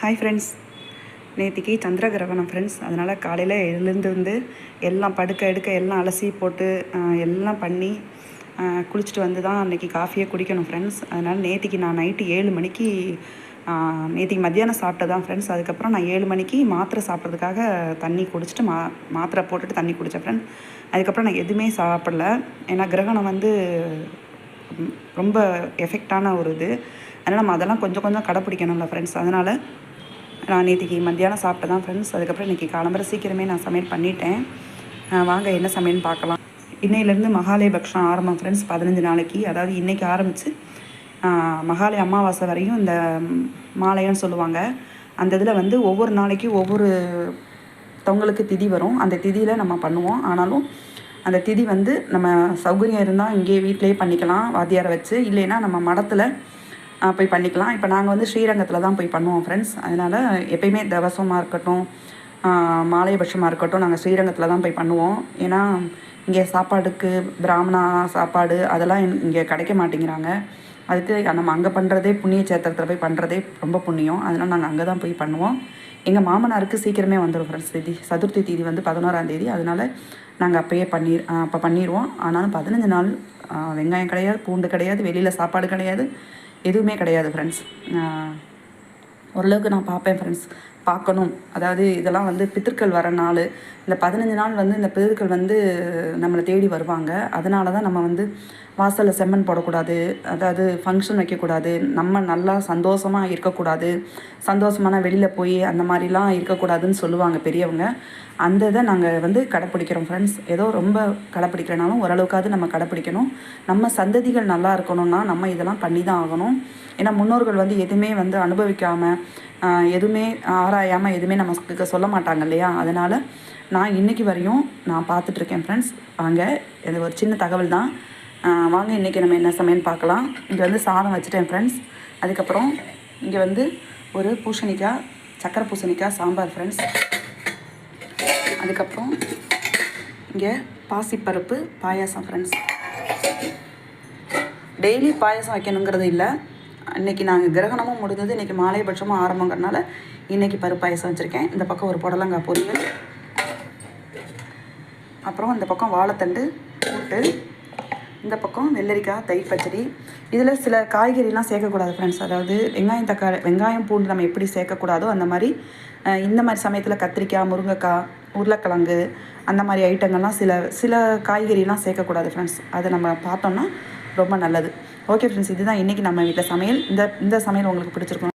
Hi friends நேற்றுக்கு சந்திர கிரகணம் friends அதனால் காலையில் எழுந்து வந்து எல்லாம் படுக்க எடுக்க எல்லாம் அலசி போட்டு எல்லாம் பண்ணி குளிச்சுட்டு வந்து தான் அன்றைக்கி காஃபியே குடிக்கணும் ஃப்ரெண்ட்ஸ் அதனால் நேற்றுக்கு நான் நைட்டு ஏழு மணிக்கு நேற்றுக்கு மத்தியானம் சாப்பிட்டதான் ஃப்ரெண்ட்ஸ் அதுக்கப்புறம் நான் ஏழு மணிக்கு மாத்திரை சாப்பிட்றதுக்காக தண்ணி குடிச்சிட்டு மா மாத்திரை போட்டுட்டு தண்ணி குடித்தேன் ஃப்ரெண்ட்ஸ் அதுக்கப்புறம் நான் எதுவுமே சாப்பிடல. ஏன்னா கிரகணம் வந்து ரொம்ப எஃபெக்டான ஒரு இது. அதனால் நம்ம அதெல்லாம் கொஞ்சம் கொஞ்சம் கடைப்பிடிக்கணும்ல ஃப்ரெண்ட்ஸ் அதனால் நான் நேற்றுக்கு மத்தியானம் சாப்பிட்டு தான் ஃப்ரெண்ட்ஸ் அதுக்கப்புறம் இன்றைக்கி காலம்பர சீக்கிரமே நான் சமையல் பண்ணிட்டேன். வாங்க என்ன சமையல்னு பார்க்கலாம். இன்னையிலேருந்து மகாலய பக்ஷம் ஆரம்பம் ஃப்ரெண்ட்ஸ் பதினஞ்சு நாளைக்கு. அதாவது இன்றைக்கி ஆரம்பித்து மகாலய அமாவாசை வரையும் இந்த ம், மாலையம்னு சொல்லுவாங்க. அந்த இதில் வந்து ஒவ்வொரு நாளைக்கு ஒவ்வொரு தவங்களுக்கு திதி வரும். அந்த திதியில் நம்ம பண்ணுவோம். ஆனாலும் அந்த திதி வந்து நம்ம சௌகரியம் இருந்தால் இங்கேயே வீட்டிலேயே பண்ணிக்கலாம் வாத்தியாரை வச்சு. இல்லைன்னா நம்ம மடத்தில் போய் பண்ணிக்கலாம். இப்போ நாங்கள் வந்து ஸ்ரீரங்கத்தில் தான் போய் பண்ணுவோம் ஃப்ரெண்ட்ஸ் அதனால் எப்பயுமே தவசமாக இருக்கட்டும் மாலையபட்சமாக இருக்கட்டும் நாங்கள் ஸ்ரீரங்கத்தில் தான் போய் பண்ணுவோம். ஏன்னா இங்கே சாப்பாடுக்கு பிராமணா சாப்பாடு அதெல்லாம் இங்கே கிடைக்க மாட்டேங்கிறாங்க. அதுக்கு நம்ம அங்கே பண்ணுறதே புண்ணிய சேத்திரத்தில் போய் பண்ணுறதே ரொம்ப புண்ணியம். அதனால் நாங்கள் அங்கே தான் போய் பண்ணுவோம். எங்கள் மாமனாருக்கு சீக்கிரமே வந்துடும் ஃப்ரெண்ட்ஸ் தேதி சதுர்த்தி தேதி வந்து பதினோராம் தேதி. அதனால் நாங்கள் அப்போயே பண்ணி அப்போ பண்ணிடுவோம் ஆனாலும் பதினஞ்சு நாள் வெங்காயம் கிடையாது பூண்டு கிடையாது வெளியில் சாப்பாடு கிடையாது. எதுவுமே கிடையாது ஃப்ரெண்ட்ஸ் ஓரளவுக்கு நான் பார்ப்பேன் ஃப்ரெண்ட்ஸ் பார்க்கணும். அதாவது இதெல்லாம் வந்து பித்திருக்கள் வர நாள். இந்த பதினஞ்சு நாள் வந்து இந்த பித்திருக்கள் வந்து நம்மளை தேடி வருவாங்க. அதனால தான் நம்ம வந்து வாசலில் செம்மண் போடக்கூடாது அதாவது ஃபங்க்ஷன் வைக்கக்கூடாது நம்ம நல்லா சந்தோஷமாக இருக்கக்கூடாது சந்தோஷமான வெளியில் போய் அந்த மாதிரிலாம் இருக்கக்கூடாதுன்னு சொல்லுவாங்க பெரியவங்க. அந்த இதை நாங்கள் வந்து கடைப்பிடிக்கிறோம் ஃப்ரெண்ட்ஸ் ஏதோ ரொம்ப கடைப்பிடிக்கிறனாலும் ஓரளவுக்காவது நம்ம கடைப்பிடிக்கணும். நம்ம சந்ததிகள் நல்லா இருக்கணும்னா நம்ம இதெல்லாம் பண்ணி தான் ஆகணும். ஏன்னா முன்னோர்கள் வந்து எதுவுமே வந்து அனுபவிக்காமல் எதுவுமே ஆராயாமல் எதுவுமே நமக்கு சொல்ல மாட்டாங்க இல்லையா? அதனால் நான் இன்னைக்கு வரையும் நான் பார்த்துட்ருக்கேன் ஃப்ரெண்ட்ஸ் அங்கே இது ஒரு சின்ன தகவல் தான். வாங்க இன்றைக்கி நம்ம என்ன சமையல் பார்க்கலாம். இங்கே வந்து சாதம் வச்சுட்டேன் ஃப்ரெண்ட்ஸ் அதுக்கப்புறம் இங்கே வந்து ஒரு பூசணிக்காய் சக்கரை பூசணிக்காய் சாம்பார் ஃப்ரெண்ட்ஸ் அதுக்கப்புறம் இங்கே பாசிப்பருப்பு பாயாசம் ஃப்ரெண்ட்ஸ் டெய்லி பாயாசம் வைக்கணுங்கிறது இல்லை. இன்றைக்கி நாங்கள் கிரகணமும் முடிஞ்சது. இன்றைக்கி மாலை பட்சமும் ஆரம்பங்கிறனால இன்றைக்கி பருப்பு பாயசம் வச்சுருக்கேன். இந்த பக்கம் ஒரு புடலங்காய் பொரியல். அப்புறம் இந்த பக்கம் வாழைத்தண்டு கூட்டு இந்த பக்கம் வெள்ளரிக்காய் தயிர் பச்சடி. இதில் சில காய்கறிலாம் சேர்க்கக்கூடாது ஃப்ரெண்ட்ஸ் அதாவது வெங்காயம் தக்காளி வெங்காயம் பூண்டு நம்ம எப்படி சேர்க்கக்கூடாதோ அந்த மாதிரி இந்த மாதிரி சமயத்தில் கத்திரிக்காய் முருங்கைக்காய் உருளைக்கிழங்கு அந்த மாதிரி ஐட்டங்கள்லாம் சில சில காய்கறிலாம் சேர்க்கக்கூடாது ஃப்ரெண்ட்ஸ் அதை நம்ம பார்த்தோம்னா ரொம்ப நல்லது. ஓகே ஃப்ரெண்ட்ஸ் இதுதான் இன்றைக்கி நம்ம வீட்டில் சமையல். இந்த இந்த சமையல் உங்களுக்கு பிடிச்சிருக்கும்